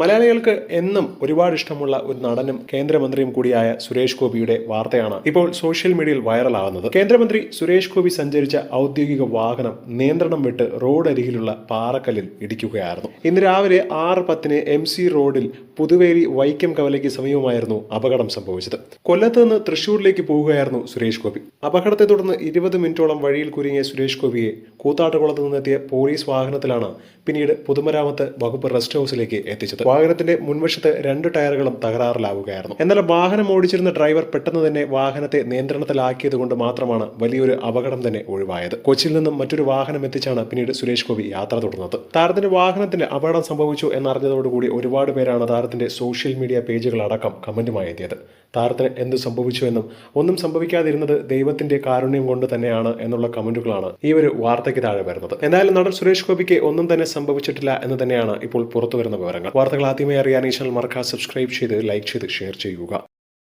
മലയാളികൾക്ക് എന്നും ഒരുപാട് ഇഷ്ടമുള്ള ഒരു നടനും കേന്ദ്രമന്ത്രിയും കൂടിയായ സുരേഷ് ഗോപിയുടെ വാർത്തയാണ് ഇപ്പോൾ സോഷ്യൽ മീഡിയയിൽ വൈറലാകുന്നത്. കേന്ദ്രമന്ത്രി സുരേഷ് ഗോപി സഞ്ചരിച്ച ഔദ്യോഗിക വാഹനം നിയന്ത്രണം വിട്ട് റോഡരികിലുള്ള പാറക്കല്ലിൽ ഇടിക്കുകയായിരുന്നു. ഇന്ന് രാവിലെ ആറ് പത്തിന് എം സി റോഡിൽ പുതുവേലി വൈക്കം കവലയ്ക്ക് സമീപമായിരുന്നു അപകടം സംഭവിച്ചത്. കൊല്ലത്ത് നിന്ന് തൃശൂരിലേക്ക് പോവുകയായിരുന്നു സുരേഷ് ഗോപി. അപകടത്തെ തുടർന്ന് ഇരുപത് മിനിറ്റോളം വഴിയിൽ കുരുങ്ങിയ സുരേഷ് ഗോപിയെ കൂത്താട്ടുകുളത്ത് നിന്നെത്തിയ പോലീസ് വാഹനത്തിലാണ് പിന്നീട് പൊതുമരാമത്ത് വകുപ്പ് റെസ്റ്റ് ഹൌസിലേക്ക് എത്തിച്ചത്. വാഹനത്തിന്റെ മുൻവശത്ത് രണ്ട് ടയറുകളും തകരാറിലാവുകയായിരുന്നു. എന്നാൽ വാഹനം ഓടിച്ചിരുന്ന ഡ്രൈവർ പെട്ടെന്ന് തന്നെ വാഹനത്തെ നിയന്ത്രണത്തിലാക്കിയത് കൊണ്ട് മാത്രമാണ് വലിയൊരു അപകടം തന്നെ ഒഴിവായത്. കൊച്ചിയിൽ നിന്നും മറ്റൊരു വാഹനം എത്തിച്ചാണ് പിന്നീട് സുരേഷ് ഗോപി യാത്ര തുടർന്നത്. താരത്തിന്റെ വാഹനത്തിന് അപകടം സംഭവിച്ചു എന്നറിഞ്ഞതോടുകൂടി ഒരുപാട് പേരാണ് താരത്തിന്റെ സോഷ്യൽ മീഡിയ പേജുകൾ അടക്കം കമന്റുമായി എത്തിയത്. താരത്തിന് എന്ത് സംഭവിച്ചു എന്നും ഒന്നും സംഭവിക്കാതിരുന്നത് ദൈവത്തിന്റെ കാരുണ്യം കൊണ്ട് തന്നെയാണ് എന്നുള്ള കമന്റുകളാണ് ഈ ഒരു വാർത്തയ്ക്ക് താഴെ വരുന്നത്. എന്തായാലും നടൻ സുരേഷ് ഗോപിക്ക് ഒന്നും തന്നെ സംഭവിച്ചിട്ടില്ല എന്ന് തന്നെയാണ് ഇപ്പോൾ പുറത്തു വരുന്ന വിവരങ്ങൾ. വാർത്തകൾ ആദ്യമേ അറിയാൻ ഈ ചാനൽ മറക്കാതെ സബ്സ്ക്രൈബ് ചെയ്ത് ലൈക്ക് ചെയ്ത് ഷെയർ ചെയ്യുക.